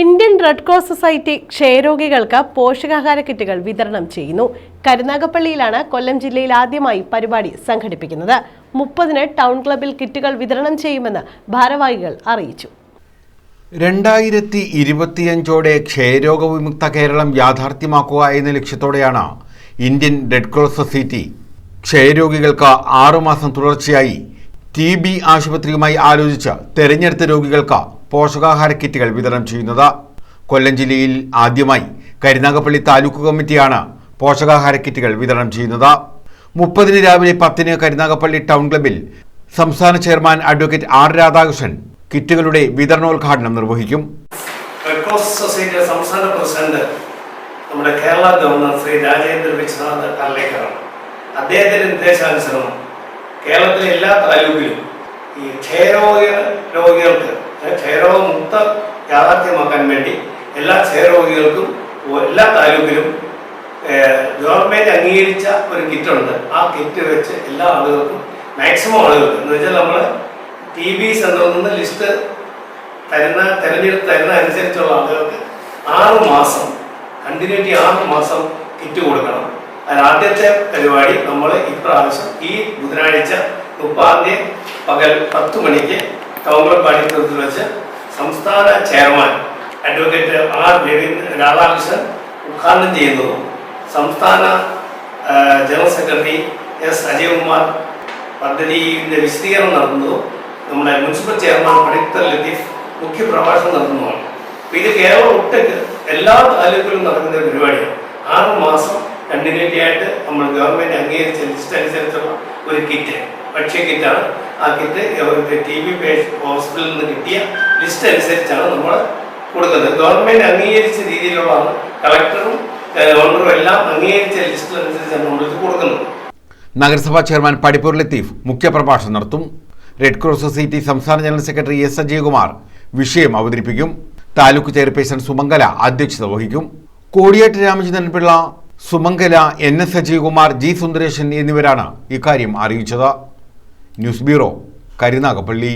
Indian red cross society ക്ഷയരോഗികൾക്ക് പോഷകാഹാര കിറ്റുകൾ വിതരണം ചെയ്യുന്നു. കരുനാഗപ്പള്ളിയിലാണ് കൊല്ലം ജില്ലയിൽ ആദ്യമായി പരിപാടി സംഘടിപ്പിക്കുന്നത്. മുപ്പതിന് ടൗൺ ക്ലബിൽ കിറ്റുകൾ വിതരണം ചെയ്യുമെന്ന് ഭാരവാഹികൾ അറിയിച്ചു. രണ്ടായിരത്തി ഇരുപത്തിയഞ്ചോടെ ക്ഷയരോഗ വിമുക്ത കേരളം യാഥാർത്ഥ്യമാക്കുക എന്ന ലക്ഷ്യത്തോടെയാണ് ഇന്ത്യൻ റെഡ് ക്രോസ് സൊസൈറ്റി ക്ഷയരോഗികൾക്ക് ആറുമാസം തുടർച്ചയായി ടി ബി ആശുപത്രിയുമായി ആലോചിച്ച് തെരഞ്ഞെടുത്ത രോഗികൾക്ക് പോഷകാഹാര കിറ്റുകൾ വിതരണം ചെയ്യുന്നത്. കൊല്ലം ജില്ലയിൽ ആദ്യമായി കരുനാഗപ്പള്ളി താലൂക്ക് കമ്മിറ്റിയാണ് പോഷകാഹാര കിറ്റുകൾ വിതരണം ചെയ്യുന്നത്. മുപ്പതിന് രാവിലെ പത്തിന് കരുനാഗപ്പള്ളി ടൗൺ ക്ലബിൽ സംസ്ഥാന ചെയർമാൻ അഡ്വക്കേറ്റ് ആർ രാധാകൃഷ്ണൻ കിറ്റുകളുടെ വിതരണോദ്ഘാടനം നിർവഹിക്കും. സംസ്ഥാന പ്രസിഡന്റ് നമ്മുടെ കേരള ഗവർണർ ശ്രീ രാജേന്ദ്ര വിശ്വനാഥ് കർലേക്കറാണ് അദ്ദേഹത്തിന്റെ നിർദ്ദേശാനുസരണം കേരളത്തിലെ എല്ലാ താലൂക്കിലും ഈ ക്ഷയരോഗ രോഗികൾക്ക് ക്ഷയരോഗമുക്ത യാഥാർത്ഥ്യമാക്കാൻ വേണ്ടി എല്ലാ ക്ഷയരോഗികൾക്കും എല്ലാ താലൂക്കിലും ഗവൺമെന്റ് അംഗീകരിച്ച ഒരു കിറ്റ് ഉണ്ട് ആ കിറ്റ് വെച്ച് എല്ലാ ആളുകൾക്കും മാക്സിമം ആളുകൾക്ക് എന്ന് വെച്ചാൽ നമ്മൾ ടി ബി സെന്ററിൽ നിന്ന് ലിസ്റ്റ് തരുന്ന തെരഞ്ഞെടുത്ത് തരുന്ന അനുസരിച്ചുള്ള ആളുകൾക്ക് ആറ് മാസം കണ്ടിന്യൂറ്റി ആറ് മാസം കിറ്റ് കൊടുക്കണം. അതിൽ ആദ്യത്തെ പരിപാടി നമ്മൾ ഇപ്രാവശ്യം ഈ ബുധനാഴ്ച മുപ്പാം തീയതി പകൽ പത്ത് മണിക്ക് ടൗൺ പാടിത്തത്തിൽ വെച്ച് സംസ്ഥാന chairman advocate R Ravindra Radhakrishnan ഉദ്ഘാടനം ചെയ്യുന്നതും സംസ്ഥാന ജനറൽ സെക്രട്ടറി എസ് അജയകുമാർ പദ്ധതിയുടെ വിശദീകരണം നടത്തുന്നതും നമ്മുടെ മുനിസിപ്പൽ ചെയർമാൻ പണിത്തൽ ലത്തീഫ് മുഖ്യ പ്രഭാഷണം നടത്തുന്നതാണ് അപ്പൊ ഇത് കേരളം ഒട്ടേക്ക് എല്ലാ താലൂക്കിലും നടക്കുന്ന പരിപാടിയാണ്. ആറ് മാസം കണ്ടിന്യൂറ്റി ആയിട്ട് നമ്മൾ ഗവൺമെന്റ് അംഗീകരിച്ച ലിസ്റ്റ് അനുസരിച്ചുള്ള ഒരു കിറ്റ്. ഭക്ഷ്യ കിറ്റാണ്. ആ കിറ്റ് ടി ബി ഹോസ്പിറ്റലിൽ നിന്ന് കിട്ടിയ ലിസ്റ്റ് അനുസരിച്ചാണ് നമ്മൾ കൊടുക്കുന്നത്. ഗവൺമെന്റ് അംഗീകരിച്ച രീതിയിലുള്ളതാണ്. കളക്ടറും ഗവർണറും എല്ലാം അംഗീകരിച്ച ലിസ്റ്റ് അനുസരിച്ചാണ് നമ്മളിത് കൊടുക്കുന്നത്. നഗരസഭാ ചെയർമാൻ പടിപ്പൂർ ലത്തീഫ് മുഖ്യപ്രഭാഷണം നടത്തും. റെഡ് ക്രോസ് സൊസൈറ്റി സംസ്ഥാന ജനറൽ സെക്രട്ടറി എസ് അജയകുമാർ വിഷയം അവതരിപ്പിക്കും. താലൂക്ക് ചെയർപേഴ്സൺ സുമംഗല അധ്യക്ഷത വഹിക്കും. കോടിയേറ്റ് Ramachandran Pillai Sumangala N S Ajaykumar G Sundaresan എന്നിവരാണ് ഇക്കാര്യം അറിയിച്ചത്. News bureau Karunagappally.